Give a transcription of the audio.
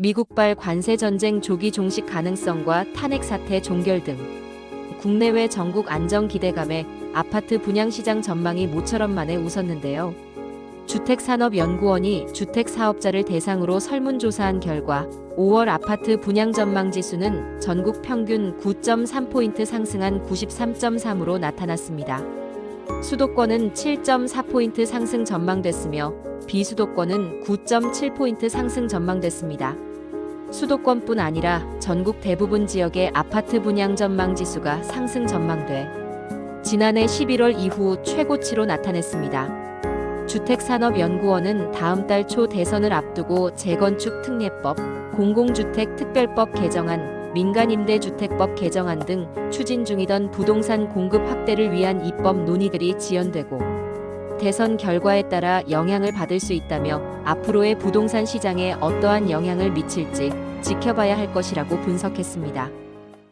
미국발 관세 전쟁 조기 종식 가능성과 탄핵 사태 종결 등 국내외 전국 안정 기대감에 아파트 분양 시장 전망이 모처럼 만에 웃었는데요. 주택산업연구원이 주택사업자를 대상으로 설문조사한 결과 5월 아파트 분양 전망 지수는 전국 평균 9.3포인트 상승한 93.3으로 나타났습니다. 수도권은 7.4포인트 상승 전망됐으며 비수도권은 9.7포인트 상승 전망됐습니다. 수도권뿐 아니라 전국 대부분 지역의 아파트 분양 전망 지수가 상승 전망돼 지난해 11월 이후 최고치로 나타냈습니다. 주택산업연구원은 다음 달 초 대선을 앞두고 재건축 특례법, 공공주택 특별법 개정안, 민간임대주택법 개정안 등 추진 중이던 부동산 공급 확대를 위한 입법 논의들이 지연되고 대선 결과에 따라 영향을 받을 수 있다며 앞으로의 부동산 시장에 어떠한 영향을 미칠지 지켜봐야 할 것이라고 분석했습니다.